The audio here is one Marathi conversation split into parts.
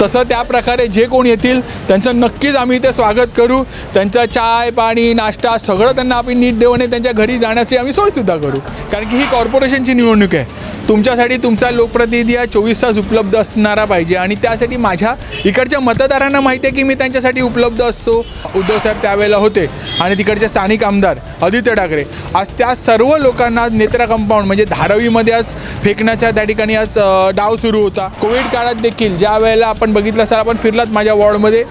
तसं त्या प्रकारे जे कोण येतील त्यांचं नक्कीच आम्ही इथे स्वागत करू. त्यांचा चाय पाणी नाश्ता सगळं त्यांना आम्ही नीट देऊ आणि त्यांच्या घरी जाण्याची आम्ही सोयसुद्धा करू. कारण की ही कॉर्पोरेशनची निवडणूक आहे. तुमच्यासाठी तुमचा लोकप्रतिनिधी हा चोवीस तास उपलब्ध असणारा पाहिजे आणि त्यासाठी माझ्या इकडच्या मतदारांना माहिती आहे की मी त्यांच्यासाठी उपलब्ध असतो. उद्धवसाहेब त्यावेळेला होते आणि तिकडचे स्थानिक आमदार आदित्य ठाकरे. आज त्या सर्व लोकांना नेत्रा कंपाऊंड म्हणजे धारावीमध्ये आज फेकण्याचा त्या ठिकाणी आज डाव सुरू होता. कोविड काळात देखील ज्या वेळेला आपण बघितलं असाल आपण फिरलात माझ्या वॉर्डमध्ये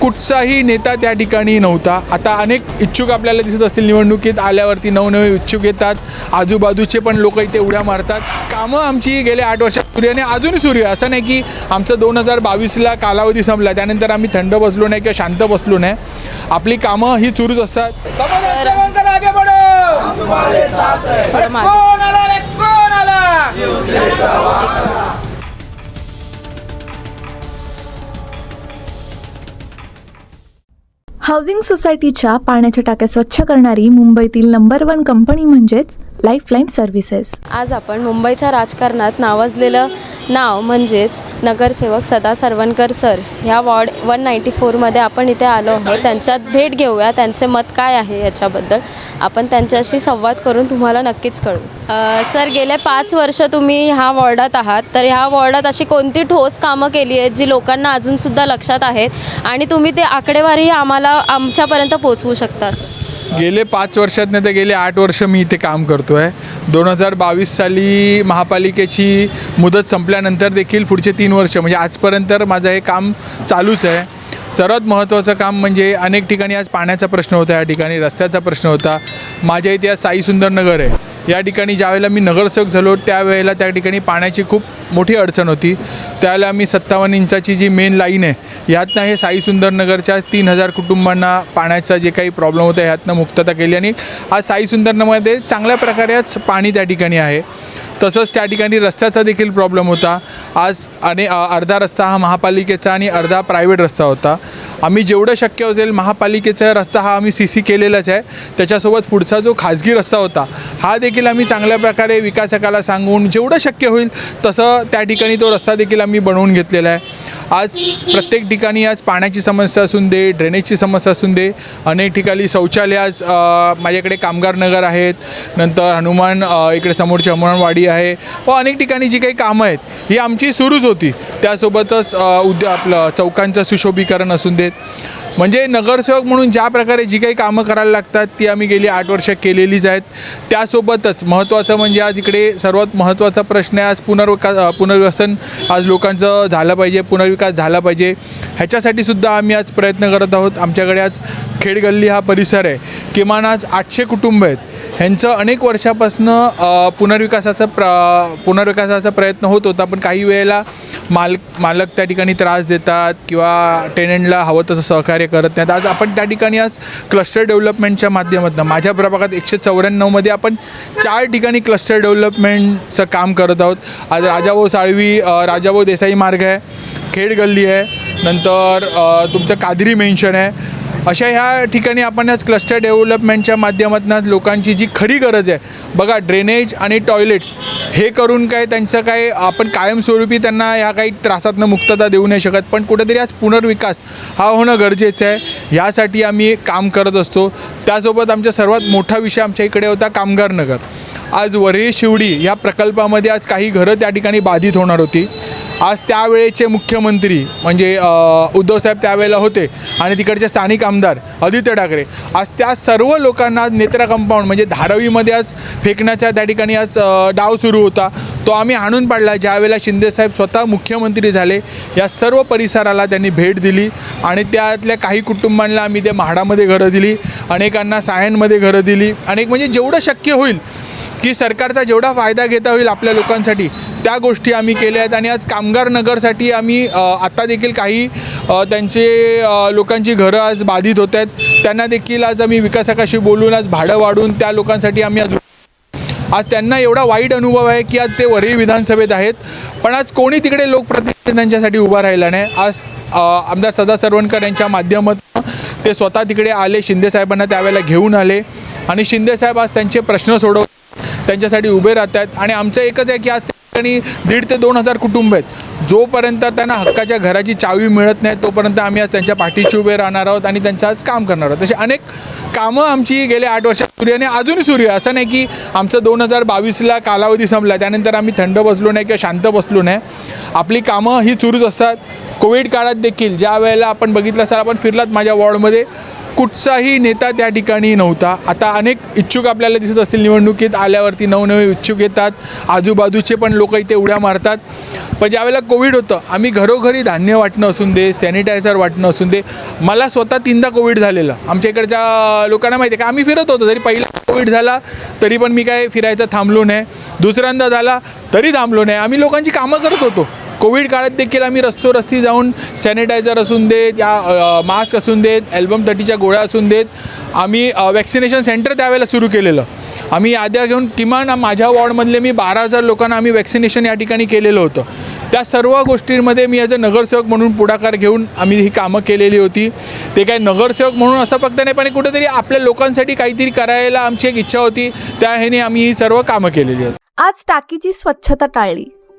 कुठचाही नेता त्या ठिकाणी नव्हता. आता अनेक इच्छुक आपल्याला दिसत असतील निवडणुकीत आल्यावरती नवनवे इच्छुक येतात आजूबाजूचे पण लोक इथे उड्या मारतात. कामं आमची गेल्या आठ वर्षात सुरू आहे आणि अजूनही सुरू आहे. असं नाही की आमचं दोन हजार बावीसला कालावधी संपला त्यानंतर आम्ही थंड बसलो नाही किंवा शांत बसलो नाही. आपली कामं ही सुरूच असतात. आला हाऊसिंग सोसायटीच्या पाण्याच्या टाक्या स्वच्छ करणारी मुंबईतील नंबर वन कंपनी म्हणजेच लाईफलाईन सर्व्हिसेस आज आपण मुंबईच्या राजकारणात नावाजलेलं नाव म्हणजेच नगरसेवक सदा सरवणकर सर. ह्या वॉर्ड वन नाईंटी फोरमध्ये आपण इथे आलो आहोत. त्यांच्यात भेट घेऊया. त्यांचे मत काय आहे याच्याबद्दल? आपण त्यांच्याशी संवाद करून तुम्हाला नक्कीच कळू सर गेले पाच वर्ष तुम्ही ह्या वॉर्डात आहात. तर ह्या वॉर्डात अशी कोणती ठोस कामं केली आहेत जी लोकांना अजूनसुद्धा लक्षात आहेत आणि तुम्ही ते आकडेवारी आम्हाला आमच्यापर्यंत पोचवू शकता असं गेले पाच वर्षात नाही तर गेले आठ वर्ष मी इथे काम करतो आहे दोन हजार बावीस साली महापालिकेची मुदत संपल्यानंतर देखील पुढचे तीन वर्ष म्हणजे आजपर्यंत माझं हे काम चालूच आहे. सर्वात महत्त्वाचं काम म्हणजे अनेक ठिकाणी आज पाण्याचा प्रश्न होता या ठिकाणी रस्त्याचा प्रश्न होता. माझ्या इथे आज साई सुंदर नगर आहे. या ठिकाणी ज्यावेळेला मी नगरसेवक झालो त्यावेळेला त्या ठिकाणी पाण्याची खूप मोठी अडचण होती. त्यावेळेला मी सत्तावन्न इंचाची जी मेन लाईन आहे ह्यातनं हे साई सुंदरनगरच्या तीन हजार कुटुंबांना पाण्याचा जे काही प्रॉब्लेम होता ह्यातनं मुक्तता केली. आणि आज साई सुंदरमध्ये चांगल्या प्रकारेच पाणी त्या ठिकाणी आहे. तसंच त्या ठिकाणी रस्त्याचा देखील प्रॉब्लेम होता. आज आणि अर्धा रस्ता हा महापालिकेचा आणि अर्धा प्रायव्हेट रस्ता होता. आम्ही जेवढं शक्य असेल महापालिकेचा रस्ता हा आम्ही सी सी केलेलाच आहे. त्याच्यासोबत पुढचा जो खाजगी रस्ता होता हा देखील आम्ही चांगल्या प्रकारे विकासकाला सांगून जेवढं शक्य होईल तसं त्या ठिकाणी तो रस्ता देखील आम्ही बनवून घेतलेला आहे. आज प्रत्येक ठिकाणी आज पाण्याची समस्या असून दे ड्रेनेजची समस्या असून दे. अनेक ठिकाणी शौचालय आज माझ्याकडे कामगार नगर आहेत. नंतर हनुमान इकडे समोरची हनुमानवाडी आहे. व अनेक ठिकाणी जी काही कामं आहेत ही आमची सुरूच होती. त्यासोबतच उद्या आपलं चौकांचं सुशोभीकरण असून देत. म्हणजे नगरसेवक म्हणून ज्या प्रकारे जी काही कामं करायला लागतात ती आम्ही गेली आठ वर्ष केलेलीच आहेत. त्यासोबतच महत्त्वाचं म्हणजे आज इकडे सर्वात महत्त्वाचा प्रश्न आहे आज पुनर्विकास पुनर्वसन आज लोकांचं झालं पाहिजे पुनर्विकास झाला पाहिजे. ह्याच्यासाठी सुद्धा आम्ही आज प्रयत्न करत आहोत. आमच्याकडे आज खेडगल्ली हा परिसर आहे. किमान आज आठशे कुटुंब आहेत. ह्यांचं अनेक वर्षापासनं पुनर्विकासाचा प्र पुनर्विकासाचा प्रयत्न होत होता पण काही वेळेला मालक मालक त्या ठिकाणी त्रास देतात किंवा टेनंटला हवं तसं सहकार्य करत नाहीत. आज आपण त्या ठिकाणी आज क्लस्टर डेव्हलपमेंटच्या माध्यमातून माझ्या प्रभागात एकशे चौऱ्याण्णवमध्ये आपण चार ठिकाणी क्लस्टर डेव्हलपमेंटचं काम करत आहोत. आज राजाभाऊ साळवी राजाभाऊ देसाई मार्ग आहे खेड गल्ली आहे नंतर तुमचं कादरी मेन्शन आहे अशा ह्या ठिकाणी आपण आज क्लस्टर डेव्हलपमेंटच्या माध्यमातून लोकांची जी खरी गरज आहे बघा ड्रेनेज आणि टॉयलेट्स हे करून काय त्यांचं काय आपण कायमस्वरूपी त्यांना ह्या काही त्रासातनं मुक्तता देऊ नाही शकत. पण कुठेतरी आज पुनर्विकास हा होणं गरजेचं आहे. ह्यासाठी आम्ही काम करत असतो. त्यासोबत आमच्या सर्वात मोठा विषय आमच्या इकडे होता कामगार नगर. आज वरे शिवडी या प्रकल्पामध्ये आज काही घरं त्या ठिकाणी बाधित होणार होती. आज त्यावेळेचे मुख्यमंत्री म्हणजे उद्धवसाहेब त्यावेळेला होते आणि तिकडचे स्थानिक आमदार आदित्य ठाकरे. आज त्या सर्व लोकांना आज नेत्रा कंपाऊंड म्हणजे धारावीमध्ये आज फेकण्याचा त्या ठिकाणी आज डाव सुरू होता. तो आम्ही आणून पाडला. ज्यावेळेला शिंदेसाहेब स्वतः मुख्यमंत्री झाले या सर्व परिसराला त्यांनी भेट दिली आणि त्यातल्या काही कुटुंबांना आम्ही ते म्हाडामध्ये घरं दिली अनेकांना सायनमध्ये घरं दिली. अनेक म्हणजे जेवढं शक्य होईल की सरकारचा जेवढा फायदा घेता होईल आपल्या लोकांसाठी त्या गोष्टी आम्ही केल्या आहेत. आणि आज कामगार नगरसाठी आम्ही आत्ता आता देखील काही त्यांचे लोकांची घरं आज बाधित होत आहेत. त्यांना देखील आज आम्ही विकासकाशी बोलून आज भाडं वाढून त्या लोकांसाठी आम्ही आज आज त्यांना एवढा वाईट अनुभव आहे की आज ते वरळी विधानसभेत आहेत. पण आज कोणी तिकडे लोकप्रतिनिधी त्यांच्यासाठी उभा राहिला नाही. आज आमदार सदा सरवणकर यांच्या माध्यमातून ते स्वतः तिकडे आले शिंदेसाहेबांना त्यावेळेला घेऊन आले. आणि शिंदेसाहेब आज त्यांचे प्रश्न सोडव त्यांच्यासाठी उभे राहत आहेत आणि आमचं एकच आहे की आज त्या ठिकाणी दीड ते दोन हजार कुटुंब आहेत. जोपर्यंत त्यांना हक्काच्या घराची चावी मिळत नाही तोपर्यंत आम्ही आज त्यांच्या पाठीशी उभे राहणार आहोत आणि त्यांचं आज काम करणार आहोत. तशी अनेक कामं आमची गेल्या आठ वर्षात सुरू आहे आणि अजूनही सुरू आहे. असं नाही की आमचं दोन हजार बावीसला कालावधी संपला त्यानंतर आम्ही थंड बसलो नाही किंवा शांत बसलो नाही. आपली कामं ही सुरूच असतात. कोविड काळात देखील ज्या वेळेला आपण बघितलं असाल आपण फिरलात माझ्या वॉर्डमध्ये. कुठचाही नेता त्या ठिकाणी नव्हता. आता अनेक इच्छुक आपल्याला दिसत असतील निवडणुकीत आल्यावरती नवनवे इच्छुक येतात आजूबाजूचे पण लोक इथे उड्या मारतात. पण ज्यावेळेला कोविड होतं आम्ही घरोघरी धान्य वाटणं असून दे सॅनिटायझर वाटणं असून दे मला स्वतः तीनदा कोविड झालेलं. आमच्या इकडच्या लोकांना माहिती आहे का आम्ही फिरत होतो जरी पहिला कोविड झाला तरी पण मी काय फिरायचं थांबलो नाही. दुसऱ्यांदा झाला तरी थांबलो नाही. आम्ही लोकांची कामं करत होतो. कोविड काळात देखील आम्ही रस्तोरस्ती जाऊन सॅनिटायझर असून देत या मास्क असून देत ॲल्बम थर्टीच्या गोळ्या असून देत आम्ही वॅक्सिनेशन सेंटर त्यावेळेला सुरू केलेलं. आम्ही याद्या घेऊन किमान माझ्या वॉर्डमधले मी बारा हजार लोकांना आम्ही वॅक्सिनेशन या ठिकाणी केलेलं होतं. त्या सर्व गोष्टींमध्ये मी ॲज अ नगरसेवक म्हणून पुढाकार घेऊन आम्ही ही कामं केलेली होती. ते काय नगरसेवक म्हणून असं फक्त नाही पण कुठेतरी आपल्या लोकांसाठी काहीतरी करायला आमची एक इच्छा होती. त्या ह्याने आम्ही ही सर्व कामं केलेली आहेत आज टाकीची स्वच्छता टाळली.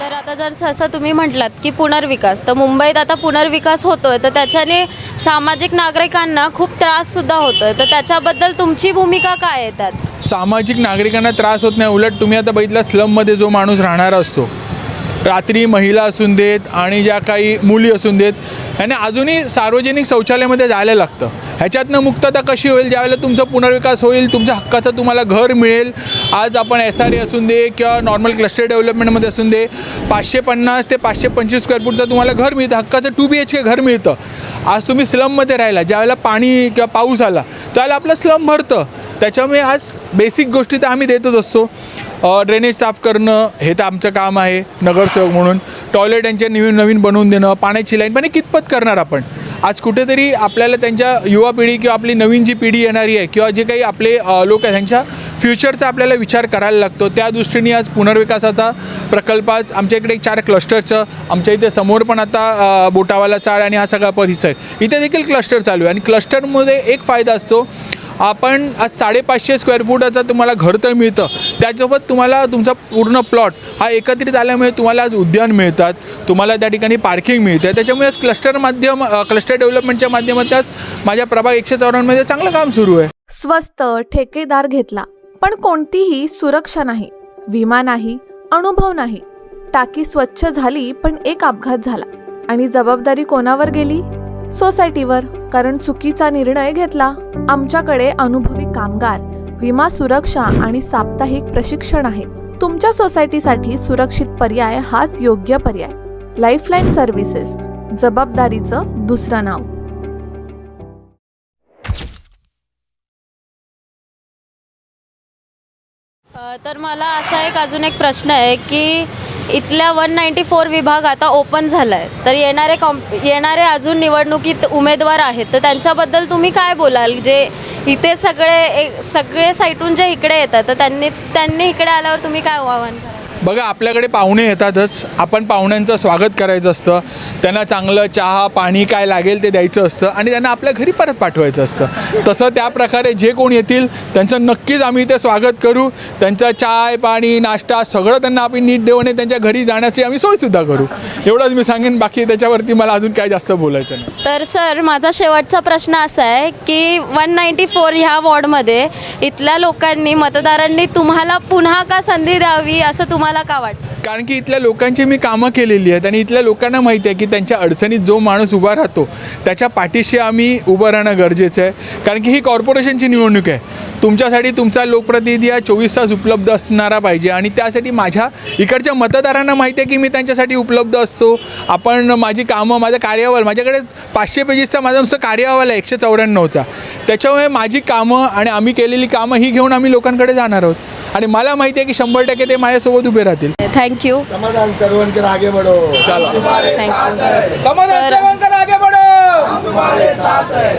तर आता जर असं तुम्ही म्हटलात की पुनर्विकास तर मुंबईत आता पुनर्विकास होतोय तर त्याच्याने सामाजिक नागरिकांना खूप त्रास सुद्धा होतोय. तर त्याच्याबद्दल तुमची भूमिका काय येतात सामाजिक नागरिकांना त्रास होत नाही. उलट तुम्ही आता बघितला स्लममध्ये जो माणूस राहणारा असतो रात्री महिला असून देत आणि ज्या काही मुली असून देत ह्याने अजूनही सार्वजनिक शौचालयामध्ये जायला लागतं. ह्याच्यातनं मुक्तता कशी होईल? ज्यावेळेला तुमचा पुनर्विकास होईल तुमच्या हक्काचं तुम्हाला घर मिळेल. आज आपण एस आर ए असून दे किंवा नॉर्मल क्लस्टर डेव्हलपमेंटमध्ये असून दे पाचशे पन्नास ते पाचशे पंचवीस स्क्वेअर फूटचं तुम्हाला घर मिळतं. हक्काचं टू बी एच के घर मिळतं. आज तुम्ही स्लममध्ये राहिला ज्यावेळेला पाणी किंवा पाऊस आला त्यावेळेला आपलं स्लम भरतं. त्याच्यामुळे आज बेसिक गोष्टी तर आम्ही देतच असतो. ड्रेनेज साफ करणं हे तर आमचं काम आहे नगरसेवक म्हणून. टॉयलेट यांचे नवीन नवीन बनवून देणं पाण्याची लाईन पण कितपत करणार आपण? आज कुठेतरी आपल्याला त्यांच्या युवा पिढी किंवा आपली नवीन जी पिढी येणारी आहे किंवा जे काही आपले लोक आहेत त्यांच्या फ्युचरचा आपल्याला विचार करायला लागतो. त्या दृष्टीने आज पुनर्विकासाचा प्रकल्प आज आमच्या इकडे चार क्लस्टरचं आमच्या इथे समोर पण आता बोटावाला चाळ आणि हा सगळा परिसर. आहे इथे देखील क्लस्टर चालू आहे. आणि क्लस्टरमध्ये एक फायदा असतो आपण आज साडेपाचशे स्क्वेअर फुटाचं तुम्हाला घर तर मिळतं. त्याच्यासोबत तुम्हाला तुमचा पूर्ण प्लॉट हा एकत्रित आल्यामुळे तुम्हाला आज उद्यान मिळतात. तुम्हाला त्या ठिकाणी पार्किंग मिळते. त्याच्यामुळे आज क्लस्टर माध्यम क्लस्टर डेव्हलपमेंटच्या माध्यमातच माझ्या प्रभाग एकशे चौऱ्याण्णवमध्ये चांगलं काम सुरू आहे. स्वस्त ठेकेदार घेतला. पण कोणतीही सुरक्षा नाही. विमा नाही अनुभव नाही. टाकी स्वच्छ झाली पण एक अपघात झाला. आणि जबाबदारी कोणावर गेली? सोसायटीवर कारण चुकीचा निर्णय घेतला. आमच्याकडे अनुभवी कामगार विमा सुरक्षा आणि साप्ताहिक प्रशिक्षण आहे. तुमच्या सोसायटीसाठी सुरक्षित पर्याय हाच योग्य पर्याय. लाईफलाईन सर्व्हिसेस जबाबदारीचं दुसरं नाव. तर मला असा एक अजून एक प्रश्न आहे की इथल्या वन नाईंटी फोर विभाग आता ओपन झाला आहे तर येणारे कॉम्प येणारे अजून निवडणुकीत उमेदवार आहेत. तर त्यांच्याबद्दल तुम्ही काय बोलाल? जे इथे सगळे एक- सगळे साईटून जे इकडे येतात तर त्यांनी त्यांनी इकडे आल्यावर तुम्ही काय आव्हान बघा आपल्याकडे पाहुणे येतातच. आपण पाहुण्यांचं स्वागत करायचं असतं. त्यांना चांगलं चहा पाणी काय लागेल ते द्यायचं असतं आणि त्यांना आपल्या घरी परत पाठवायचं असतं. तसं त्या प्रकारे जे कोण येतील त्यांचं नक्कीच आम्ही इथे स्वागत करू. त्यांचा चाय पाणी नाश्ता सगळं त्यांना आपण नीट देऊ आणि त्यांच्या घरी जाण्याची आम्ही सोयसुद्धा करू. एवढंच मी सांगेन. बाकी त्याच्यावरती मला अजून काय जास्त बोलायचं नाही. तर सर माझा शेवटचा प्रश्न असा आहे की वन नाईंटी फोर ह्या वॉर्डमध्ये इथल्या लोकांनी मतदारांनी तुम्हाला पुन्हा का संधी द्यावी असं तुम्हाला का वाटतं? कारण की इथल्या लोकांची मी कामं केलेली आहेत आणि इथल्या लोकांना माहिती आहे की त्यांच्या अडचणीत जो माणूस उभा राहतो त्याच्या पाठीशी आम्ही उभं राहणं गरजेचं आहे. कारण की ही कॉर्पोरेशनची निवडणूक आहे. तुमच्यासाठी तुमचा लोकप्रतिनिधी हा चोवीस तास उपलब्ध असणारा पाहिजे आणि त्यासाठी माझ्या इकडच्या मतदारांना माहिती आहे की मी त्यांच्यासाठी उपलब्ध असतो. आपण माझी कामं माझं कार्यावल माझ्याकडे पाचशे पेजेसचा माझा नुसतं कार्यावल आहे एकशे चौऱ्याण्णवचा. त्याच्यामुळे माझी कामं आणि आम्ही केलेली कामं ही घेऊन आम्ही लोकांकडे जाणार आहोत. आणि मला माहिती आहे की शंभर टक्के ते माझ्यासोबत उभे राहतील. थँक्यू समाधान सरवणकर आगे बढ़ो. थँक्यू समाधान तर- सेवनकर आगे बढो.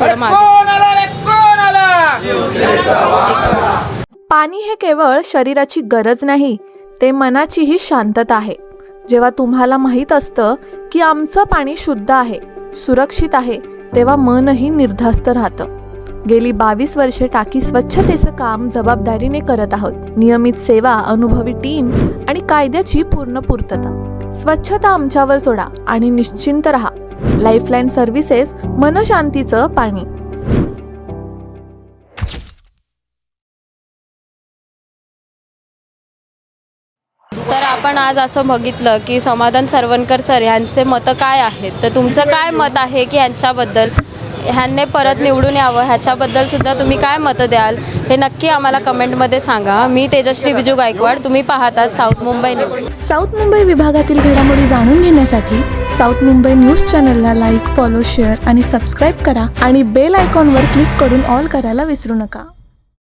अरे मागे. कोण आला रे? कोण आला? पाणी हे केवळ शरीराची गरज नाही ते मनाचीही शांतता आहे. जेव्हा तुम्हाला माहीत असतं की आमचं पाणी शुद्ध आहे सुरक्षित आहे तेव्हा मनही निर्धास्त राहतं. गेली बावीस वर्षे टाकी स्वच्छतेचं काम जबाबदारीने करत आहोत. नियमित सेवा अनुभवी टीम आणि कायद्याची पूर्ण पूर्तता. स्वच्छता आमच्यावर सोडा आणि निश्चिंत राहा. लाईफलाईन सर्व्हिसेस मनशांतीचं पाणी. तर आपण आज असं बघितलं की समाधान सरवणकर सर यांचे मतं काय आहेत? तर तुमचं काय मत आहे की यांच्याबद्दल? ह्यांनी परत निवडून यावं ह्याच्याबद्दल सुद्धा तुम्ही काय मतं द्याल हे नक्की आम्हाला कमेंटमध्ये सांगा. मी तेजश्री बिजू गायकवाड तुम्ही पाहतात south Mumbai news. South Mumbai विभागातील घडामोडी जाणून घेण्यासाठी साऊथ मुंबई न्यूज चॅनलला लाईक फॉलो शेअर आणि सबस्क्राईब करा आणि बेल आयकॉनवर क्लिक करून ऑल करायला विसरू नका.